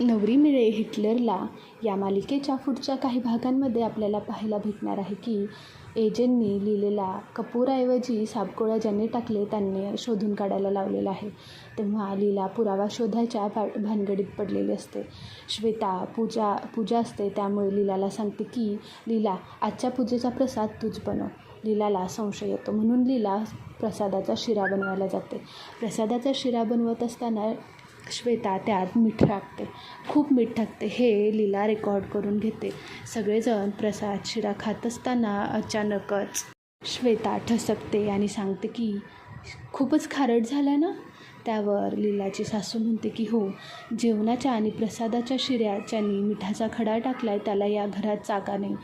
नवरी मिळे हिटलरला या मालिकेच्या पुढच्या काही भागांमध्ये आपल्याला पाहायला भेटणार आहे की एजेंनी लिहिलेला कपूरऐवजी सापकोळा ज्यांनी टाकले त्यांनी शोधून काढायला लावलेला आहे. तेव्हा लीला पुरावा शोधायच्या भा भानगडीत पडलेली असते. श्वेता पूजा पूजा असते त्यामुळे लीलाला सांगते की लीला आजच्या पूजेचा प्रसाद तूच बनव. लीलाला संशय येतो म्हणून लीला प्रसादाचा शिरा बनवायला जाते. प्रसादाचा शिरा बनवत असताना श्वेता त्यात मीठ टाकते. खूप मीठ टाकते. हे लीला रेकॉर्ड करून घेते. सगळेजण प्रसाद शिरा खात असताना अचानकच श्वेता ठसकते आणि सांगते की खूपच खारट झाला ना? त्यावर लीलाची सासू म्हणते की हो जेवणाच्या आणि प्रसादाच्या शिऱ्याच्यानी मिठाचा खडा टाकला आहे त्याला या घरात चाका नाही.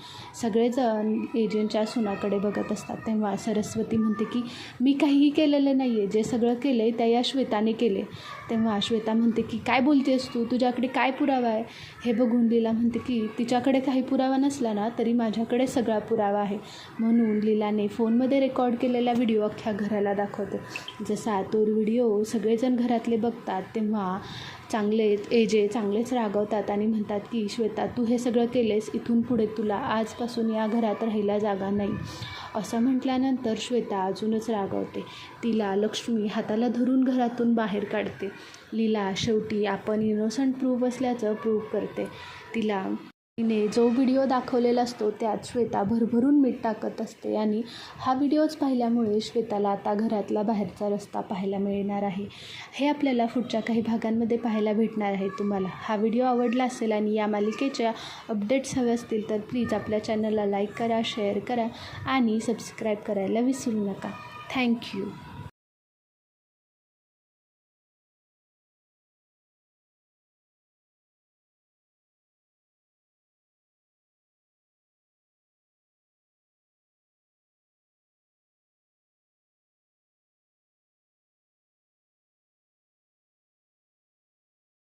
सगळेजण एजंटच्या सुनाकडे बघत असतात. तेव्हा सरस्वती म्हणते की मी काहीही केलेलं नाही आहे जे सगळं केलं आहे त्या या श्वेताने केले तेव्हा श्वेता म्हणते की काय बोलतेस तू? तुझ्याकडे काय पुरावा आहे? हे बघून लीला म्हणते की तिच्याकडे काही पुरावा नसला ना तरी माझ्याकडे सगळा पुरावा आहे. म्हणून लीलाने फोनमध्ये रेकॉर्ड केलेला व्हिडिओ अख्ख्या घराला दाखवते. जसा तो व्हिडिओ सगळेजण घरातले बघतात तेव्हा चांगलेच एजे चांगलेच रागवतात आणि म्हणतात की श्वेता तू हे सगळं केलेस इथून पुढे तुला आजपासून या घरात राहायला जागा नाही. असं म्हटल्यानंतर श्वेता अजूनच रागवते. तिला लक्ष्मी हाताला धरून घरातून बाहेर काढते. लीला शेवटी आपण इनोसंट प्रूफ असल्याचं प्रूव्ह करते. तिला तिने जो व्हिडिओ दाखवलेला असतो त्यात श्वेता भरभरून मीठ टाकत असते आणि हा व्हिडिओच पाहिल्यामुळे श्वेताला आता घरातला बाहेरचा रस्ता पाहायला मिळणार आहे. हे आपल्याला पुढच्या काही भागांमध्ये पाहायला भेटणार आहे. तुम्हाला हा व्हिडिओ आवडला असेल आणि या मालिकेच्या अपडेट्स हवे असतील तर प्लीज आपल्या चॅनलला लाईक करा शेअर करा आणि सबस्क्राईब करायला विसरू नका. थँक्यू